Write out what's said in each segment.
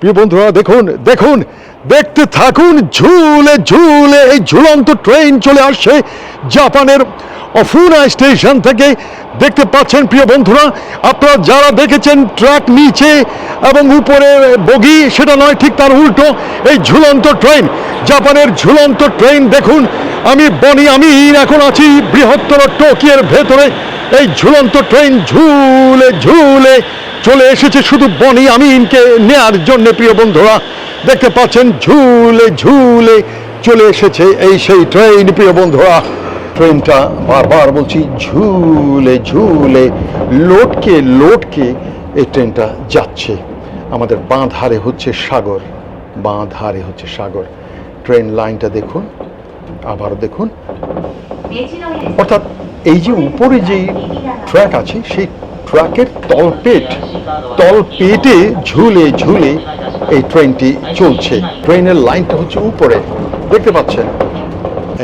প্রিয় বন্ধুরা, দেখুন দেখুন, দেখতে থাকুন, ঝুলে ঝুলে এই ঝুলন্ত ট্রেন চলে আসছে জাপানের অফুনা স্টেশন থেকে। দেখতে পাচ্ছেন প্রিয় বন্ধুরা, আপনারা যারা দেখেছেন ট্র্যাক নিচে এবং উপরে বগি, সেটা নয়, ঠিক তার উল্টো, এই ঝুলন্ত ট্রেন জাপানের ঝুলন্ত ট্রেন দেখুন, আমি, বনি আমি এখন আছি বৃহত্তর টোকিয়ের ভেতরে। এই ঝুলন্ত ট্রেন ঝুলে ঝুলে চলে এসেছে শুধু বনি আমিনকে নেয়ার জন্য, প্রিয় বন্ধুরা। দেখতে পাচ্ছেন, ঝুলে ঝুলে চলে এসেছে এই সেই ট্রেন প্রিয় বন্ধুরা। ট্রেনটা বারবার বলছি, ঝুলে ঝুলে, লোটকে লোটকে এই ট্রেনটা যাচ্ছে। আমাদের বাঁ ধারে হচ্ছে সাগর, বাঁ ধারে হচ্ছে সাগর। ট্রেন লাইনটা দেখুন আবার দেখুন। অর্থাৎ এই যে উপরে যেই ট্র্যাক আছে, সেই ট্র্যাকের তলপেট। তলপেটে ঝুলে ঝুলে এই ট্রেনটি চলছে। ট্রেনের লাইনটা হচ্ছে উপরে। দেখতে পাচ্ছেন?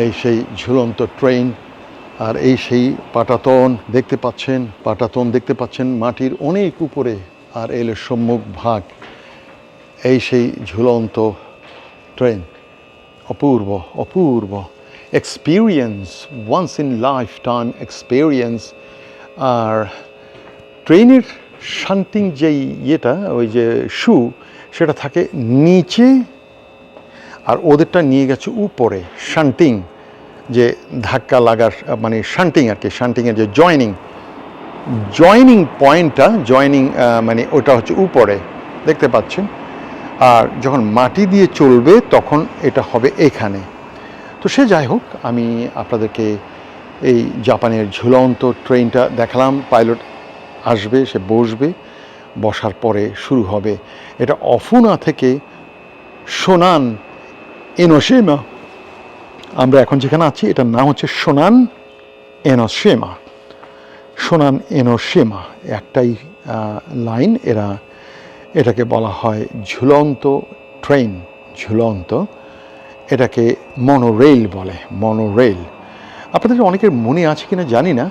এই সেই ঝুলন্ত ট্রেন আর এই সেই পাটাতন দেখতে পাচ্ছেন? পাটাতন দেখতে পাচ্ছেন মাটির অনেক উপরে আর এলো সম্মুখ ভাগ। এই সেই ঝুলন্ত ট্রেন অপূর্ব অপূর্ব। Experience once in lifetime experience আর ট্রেনের শান্তিং যেই ইয়েটা, ওই যে শু, সেটা থাকে নিচে আর ওদেরটা নিয়ে গেছে উপরে শান্টিং যে ধাক্কা লাগার মানে শান্টিং আর কি শান্টিংয়ের যে জয়নিং। জয়নিং পয়েন্টটা, জয়নিং মানে ওটা হচ্ছে উপরে, দেখতে পাচ্ছেন? আর যখন মাটি দিয়ে চলবে, তখন এটা হবে এখানে। তো সে যাই হোক, আমি আপনাদেরকে এই জাপানের ঝুলন্ত ট্রেনটা দেখালাম, পাইলট আসবে, সে বসবে, বসার পরে শুরু হবে। এটা অফুনা থেকে সোনান এনোশেমা আমরা এখন যেখানে আছি, এটার নাম হচ্ছে সোনান এনোশেমা সোনান এনোশেমা একটাই লাইন, এরা, এটাকে বলা হয় ঝুলন্ত ট্রেন, ঝুলন্ত, এটাকে মনোরেল বলে, মনোরেল। আপনাদের অনেকের মনে আছে কিনা জানি না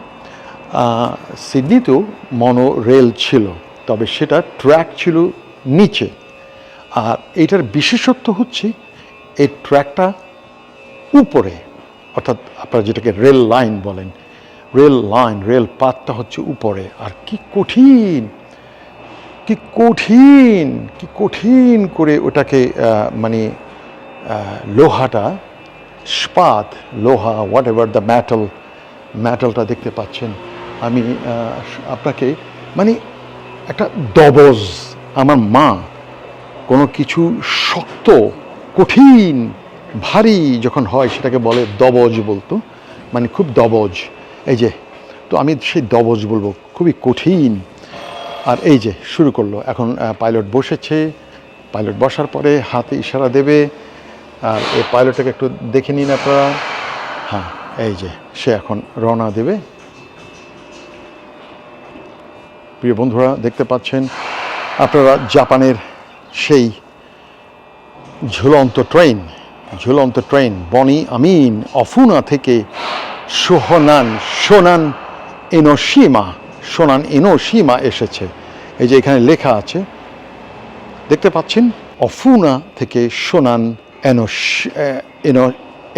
সিডনিতেও মনোরেল ছিল, তবে সেটা ট্র্যাক ছিল নিচে। আর এটার বিশেষত্ব হচ্ছে, এই ট্র্যাকটা উপরে, অর্থাৎ আপনারা যেটাকে রেল লাইন বলেন রেল লাইন রেল পাতটা হচ্ছে উপরে। আর কি কঠিন কি কঠিন কি কঠিন করে ওটাকে মানে লোহাটা স্পাত লোহা হোয়াট এভার দ্য ম্যাটাল ম্যাটালটা দেখতে পাচ্ছেন। আমি আপনাকে মানে একটা দবজ, আমার মা কোনো কিছু শক্ত, কঠিন, ভারী যখন হয়, সেটাকে বলে দবজ বলতো মানে খুব দবজ। এই যে, তো আমি সেই দবজ বলব, খুবই কঠিন। আর এই যে, শুরু করল। এখন পাইলট বসেছে। পাইলট বসার পরে হাতে ইশারা দেবে। আর এই পাইলটটাকে একটু দেখে নিন আপনারা। হ্যাঁ এই যে, সে এখন রওনা দেবে। প্রিয় বন্ধুরা, দেখতে পাচ্ছেন আপনারা জাপানের সেই ঝুলন্ত ট্রেন ঝুলন্ত ট্রেন, বনি আমিন, অফুনা থেকে সোহনান, সোনান এনোশিমা সোনান এনোশিমা এসেছে। এই যে এখানে লেখা আছে, দেখতে পাচ্ছেন, অফুনা থেকে সোনান এনোশ এনো,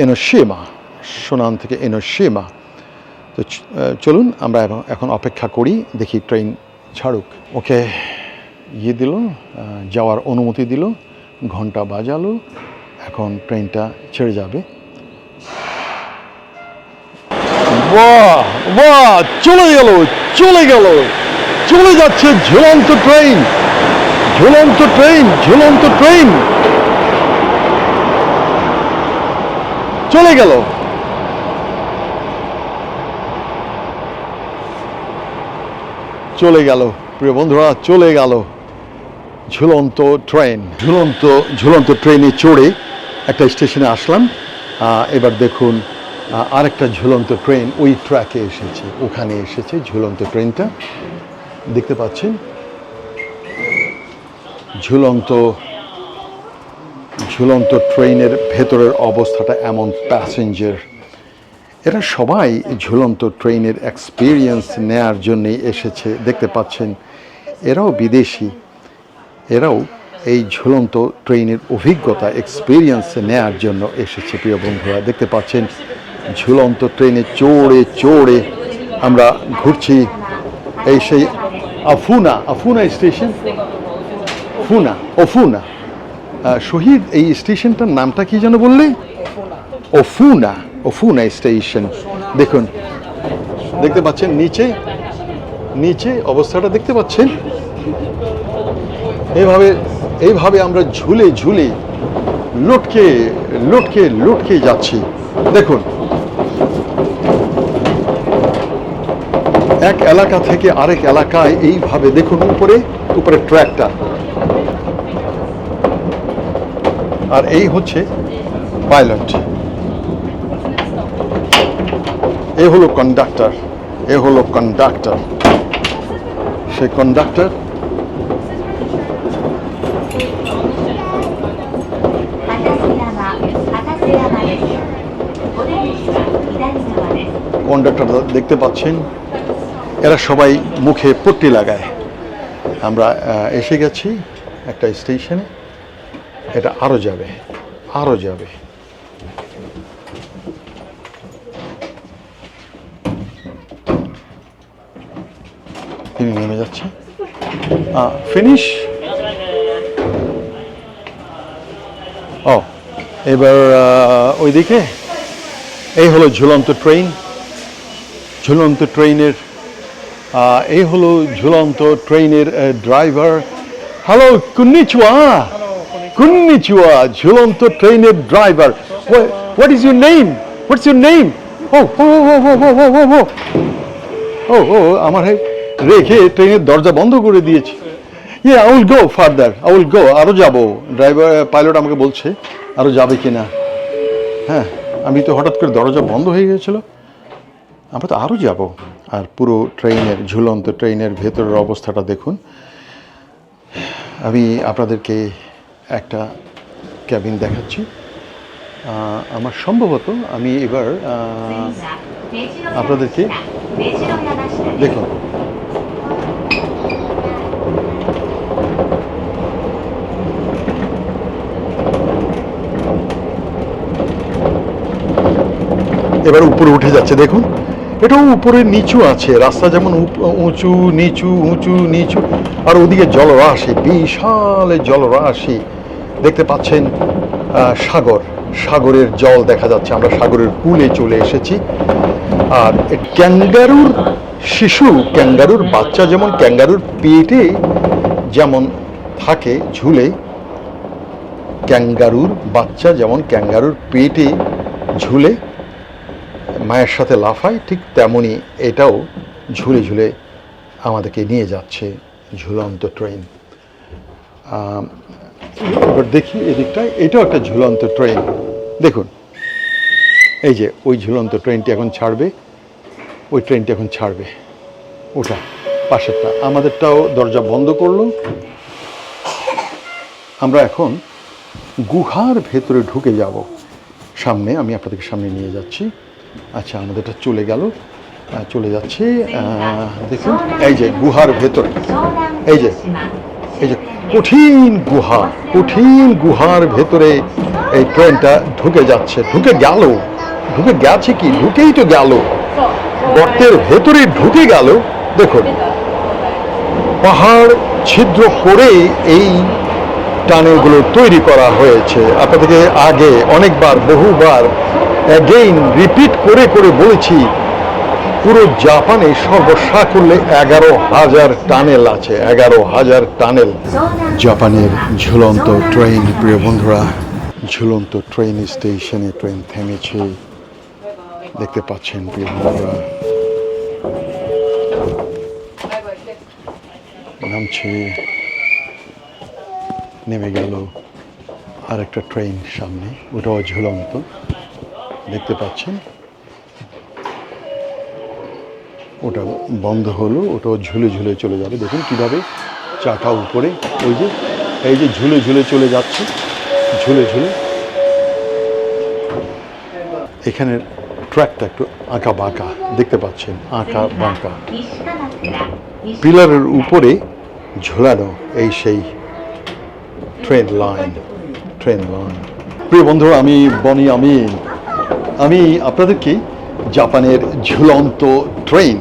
এনোশিমা, সোনান থেকে এনোশিমা। তো চলুন, আমরা এখন অপেক্ষা করি, দেখি ট্রেন ছাড়ুক। ওকে ইয়ে দিল যাওয়ার অনুমতি দিল, ঘণ্টা বাজালো, এখন ট্রেনটা ছেড়ে যাবে। চলে গেল চলে গেল, চলে যাচ্ছে ঝুলন্ত ট্রেন ঝুলন্ত ট্রেন ঝুলন্ত ট্রেন। চলে গেল। চলে গেল। প্রিয় বন্ধুরা, চলে গেল ঝুলন্ত ট্রেন ঝুলন্ত ঝুলন্ত ট্রেনে চড়ে একটা স্টেশনে আসলাম। এবার দেখুন আরেকটা ঝুলন্ত ট্রেন ওই ট্র্যাকে এসেছে। ওখানে এসেছে ঝুলন্ত ট্রেনটা দেখতে পাচ্ছেন? ঝুলন্ত ঝুলন্ত ট্রেনের ভেতরের অবস্থাটা এমন প্যাসেঞ্জার এরা সবাই ঝুলন্ত ট্রেনের এক্সপিরিয়েন্স নেয়ার জন্যই এসেছে, দেখতে পাচ্ছেন। এরাও বিদেশি। এরাও এই ঝুলন্ত ট্রেনের অভিজ্ঞতা এক্সপিরিয়েন্স নেয়ার জন্য এসেছে, প্রিয় বন্ধুরা। দেখতে পাচ্ছেন, ঝুলন্ত ট্রেনে চড়ে চড়ে আমরা ঘুরছি এই সেই আফুনা আফুনা স্টেশন? ফুনা অফুনা। শহীদ, এই স্টেশনটার নামটা কি যেন বললে? Ofuna Ofuna station. দেখুন, দেখতে পাচ্ছেন নিচে নিচে অবস্থাটা দেখতে পাচ্ছেন? এইভাবে এইভাবে আমরা ঝুলে ঝুলে লটকে লটকে লটকে যাচ্ছি। দেখুন, এক এলাকা থেকে আরেক এলাকায় এইভাবে দেখুন উপরে উপরে ট্র্যাকটা। আর এই হচ্ছে পাইলট। এ হলো কন্ডাক্টর এ হলো কন্ডাক্টর সেই কন্ডাক্টর কন্ডাক্টর দেখতে পাচ্ছেন? এরা সবাই মুখে পট্টি লাগায়। আমরা এসে গেছি একটা স্টেশনে এটা আরও যাবে আরও যাবে। তিনি নেমে যাচ্ছে ফিনিশ ও এবার ওইদিকে এই হলো ঝুলন্ত ট্রেন ঝুলন্ত ট্রেনের এই হলো ঝুলন্ত ট্রেনের ড্রাইভার হ্যালো কুন্নিচুয়া কুন্নিচুয়া ঝুলন্ত ট্রেনের driver what is your name what's your name ও ও ও ও ও ও ও ও ও আমার রেখে ট্রেনের দরজা বন্ধ করে দিয়েছি। ইয়ে I will go further I will go আরও যাব। ড্রাইভার পাইলট আমাকে বলছে আরও যাবে কি না হ্যাঁ আমি তো হঠাৎ করে দরজা বন্ধ হয়ে গিয়েছিল। আমরা তো আরও যাব। আর পুরো ট্রেনের ঝুলন্ত ট্রেনের ভেতরের অবস্থাটা দেখুন। আমি আপনাদেরকে একটা ক্যাবিন দেখাচ্ছি। আমার সম্ভবত আমি এবার আপনাদেরকে দেখুন। এবার উপরে উঠে যাচ্ছে, দেখুন। এটাও উপরে নিচু আছে, রাস্তা যেমন উঁচু, নিচু উঁচু, নিচু, আর ওদিকে জলরাশি, বিশাল জলরাশি। দেখতে পাচ্ছেন সাগর, সাগরের জল দেখা যাচ্ছে, আমরা সাগরের কূলে চলে এসেছি। আর ক্যাঙ্গারুর শিশু, ক্যাঙ্গারুর বাচ্চা যেমন ক্যাঙ্গারুর পেটে যেমন থাকে ঝুলে, ক্যাঙ্গারুর বাচ্চা যেমন ক্যাঙ্গারুর পেটে ঝুলে মায়ের সাথে লাফায় ঠিক তেমনই এটাও ঝুলে ঝুলে আমাদেরকে নিয়ে যাচ্ছে ঝুলন্ত ট্রেন। এবার দেখি এদিকটায়, এটাও একটা ঝুলন্ত ট্রেন। দেখুন, এই যে ওই ঝুলন্ত ট্রেনটি এখন ছাড়বে, ওই ট্রেনটি এখন ছাড়বে। ওটা, পাশেরটা। আমাদেরটাও দরজা বন্ধ করল। আমরা এখন গুহার ভেতরে ঢুকে যাব। সামনে, আমি আপনাদেরকে সামনে নিয়ে যাচ্ছি। আচ্ছা আমাদেরটা চলে গেল। চলে যাচ্ছে। দেখুন এই যে গুহার ভেতরে এই যে এই যে কঠিন গুহা কঠিন গুহার ভেতরে এই ট্রেনটা ঢুকে যাচ্ছে। ঢুকে গেল। ঢুকে গেছে কি? ঢুকেই তো গেল। গর্তের ভেতরে ঢুকে গেল। দেখুন পাহাড় ছিদ্র করে এই টানেলগুলো তৈরি করা হয়েছে। আপনাদেরকে আগে অনেকবার বহুবার অ্যাগেইন রিপিট করে করে বলেছি, পুরো জাপানে সর্বসাকুল্যে এগারো হাজার টানেল আছে, এগারো হাজার টানেল। জাপানের ঝুলন্ত ট্রেন, প্রিয় বন্ধুরা, ঝুলন্ত ট্রেন স্টেশনে ট্রেন থেমেছে। দেখতে পাচ্ছেন, প্রিয় বন্ধুরা, নামছে, নেমে গেল আর একটা ট্রেন সামনে, ওটাও ঝুলন্ত। দেখতে পাচ্ছেন। ওটা বন্ধ হলো, ওটাও ঝুলে ঝুলে চলে যাবে। দেখুন কীভাবে চাকা উপরে, ওই যে, এই যে ঝুলে ঝুলে চলে যাচ্ছে, ঝুলে ঝুলে। এখানের ট্র্যাকটা একটু আঁকা বাঁকা, দেখতে পাচ্ছেন, আঁকা বাঁকা। পিলারের উপরে ঝোলানো এই সেই ট্রেন লাইন ট্রেন লাইন প্রিয় বন্ধু আমি বনি আমিন আমি আপনাদেরকে জাপানের ঝুলন্ত ট্রেন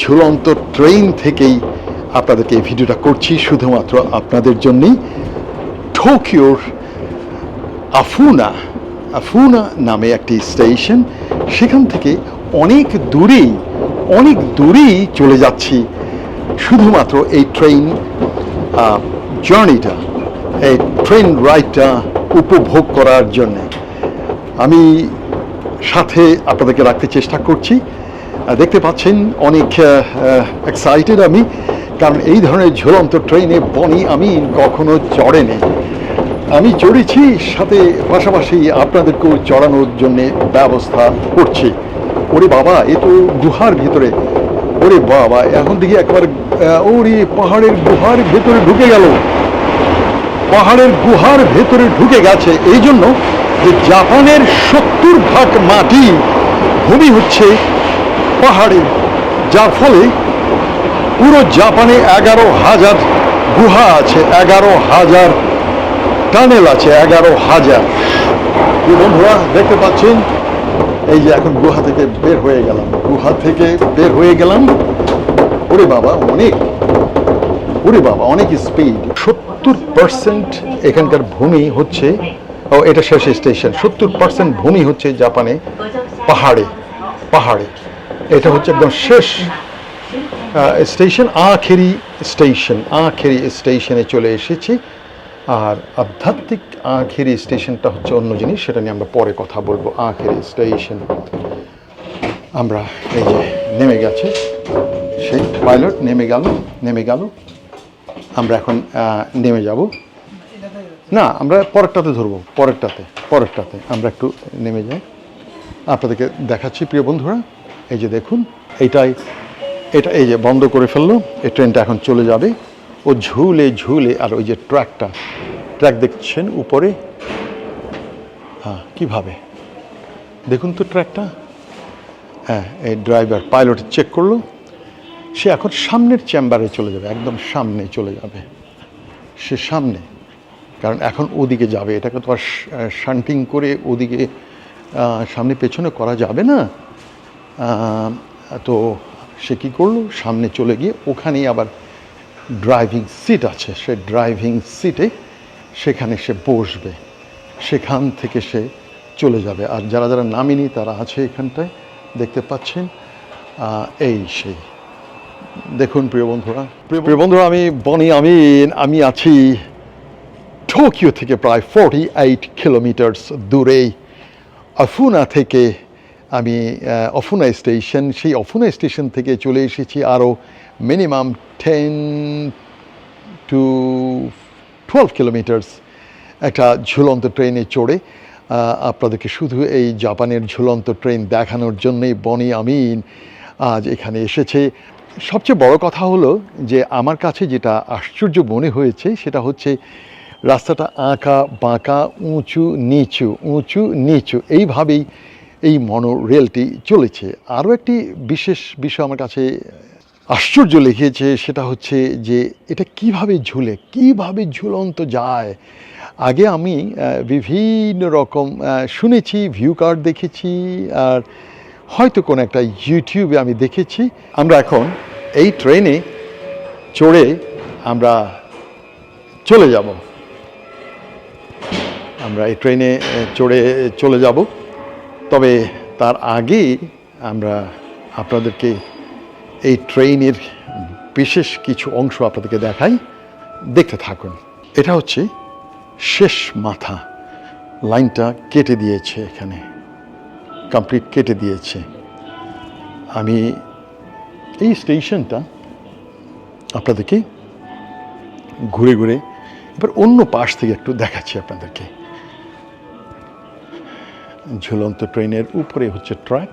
ঝুলন্ত ট্রেন থেকেই আপনাদেরকে এই ভিডিওটা করছি শুধুমাত্র আপনাদের জন্যই। টোকিওর আফুনা আফুনা নামে একটি স্টেশন, সেখান থেকে অনেক দূরেই অনেক দূরেই চলে যাচ্ছি শুধুমাত্র এই ট্রেন জার্নিটা, এই ট্রেন রাইডটা উপভোগ করার জন্যে। আমি সাথে আপনাদেরকে রাখতে চেষ্টা করছি। দেখতে পাচ্ছেন অনেক এক্সাইটেড আমি, কারণ এই ধরনের ঝুলন্ত ট্রেনে বনি আমি কখনো চড়েনি। আমি চড়েছি, সাথে পাশাপাশি আপনাদেরকেও চড়ানোর জন্য ব্যবস্থা করছি। ওরে বাবা, এ তো গুহার ভিতরে। ওরে বাবা, এখন দেখি একবার ওরে পাহাড়ের গুহার ভেতরে ঢুকে গেল। পাহাড়ের গুহার ভেতরে ঢুকে গেছে। এই জন্য যে জাপানের সত্তর ভাগ মাটি ভূমি হচ্ছে পাহাড়ে, যার ফলে পুরো জাপানে এগারো হাজার গুহা আছে, এগারো হাজার টানেল আছে, এগারো হাজার। বন্ধুরা, দেখতে পাচ্ছেন? এই যে এখন গুহা থেকে বের হয়ে গেলাম। গুহা থেকে বের হয়ে গেলাম। ওরে বাবা, অনেক। ওরে বাবা, অনেক স্পিড সত্তর পার্সেন্ট এখানকার ভূমি হচ্ছে ও এটা শেষ স্টেশন। সত্তর পার্সেন্ট ভূমি হচ্ছে জাপানে পাহাড়ে পাহাড়ে। এটা হচ্ছে একদম শেষ স্টেশন, আখেরি স্টেশন, আখেরি স্টেশনে চলে এসেছি। আর আধ্যাত্মিক আখেরি স্টেশনটা হচ্ছে অন্য জিনিস, সেটা নিয়ে আমরা পরে কথা বলব। আখেরি স্টেশন। আমরা এই যে নেমে গেছে, সেই পাইলট নেমে গেল নেমে গেল। আমরা এখন নেমে যাব। না, আমরা পরেরটাতে ধরবো, পরেরটাতে পরেরটাতে। আমরা একটু নেমে যাই। আপনাদেরকে দেখাচ্ছি, প্রিয় বন্ধুরা। এই যে দেখুন, এইটাই, এটা এই যে বন্ধ করে ফেলল, এই ট্রেনটা এখন চলে যাবে। ও ঝুলে ঝুলে, আর ওই যে ট্র্যাকটা, ট্র্যাক দেখছেন উপরে? হ্যাঁ কীভাবে? দেখুন তো ট্র্যাকটা। হ্যাঁ এই ড্রাইভার, পাইলট চেক করল। সে এখন সামনের চেম্বারে চলে যাবে, একদম সামনে চলে যাবে। সে সামনে। কারণ এখন ওদিকে যাবে। এটাকে তো আর শান্টিং করে ওদিকে সামনে পেছনে করা যাবে না। তো সে কী করল? সামনে চলে গিয়ে ওখানেই আবার ড্রাইভিং সিট আছে। সে ড্রাইভিং সিটে সেখানে সে বসবে। সেখান থেকে সে চলে যাবে। আর যারা যারা নামেনি তারা আছে এখানটায়। দেখতে পাচ্ছেন এই সেই দেখুন প্রিয় বন্ধুরা। প্রিয় বন্ধুরা আমি বনি আমি আমি আছি। টোকিও থেকে প্রায় ফোরটি এইট কিলোমিটার্স দূরেই আফুনা থেকে আমি অফুনা স্টেশন, সেই অফুনা স্টেশন থেকে চলে এসেছি আরও minimum ten to twelve kilometres একটা ঝুলন্ত ট্রেনে চড়ে আপনাদেরকে শুধু এই জাপানের ঝুলন্ত ট্রেন দেখানোর জন্যই বনি আমিন আজ এখানে এসেছে। সবচেয়ে বড় কথা হলো যে আমার কাছে যেটা আশ্চর্য মনে হয়েছে সেটা হচ্ছে রাস্তাটা আঁকা, বাঁকা, উঁচু, নিচু উঁচু, নিচু, এইভাবেই এই মনো রেলটি চলেছে। আরও একটি বিশেষ বিষয় আমার কাছে আশ্চর্য লেগেছে, সেটা হচ্ছে যে এটা কীভাবে ঝুলে, কীভাবে ঝুলন্ত যায়? আগে আমি বিভিন্ন রকম শুনেছি ভিউ কার্ড দেখেছি, আর হয়তো কোনো একটা ইউটিউবে আমি দেখেছি। আমরা এখন এই ট্রেনে চড়ে আমরা চলে যাব। আমরা এই ট্রেনে চড়ে, চলে যাব। তবে তার আগে আমরা আপনাদেরকে এই ট্রেনের বিশেষ কিছু অংশ আপনাদেরকে দেখাই। দেখতে থাকুন। এটা হচ্ছে শেষ মাথা। লাইনটা কেটে দিয়েছে এখানে। কমপ্লিট কেটে দিয়েছে। আমি এই স্টেশনটা আপনাদেরকে ঘুরে ঘুরে এবার অন্য পাশ থেকে একটু দেখাচ্ছি আপনাদেরকে। ঝুলন্ত ট্রেনের উপরে হচ্ছে ট্র্যাক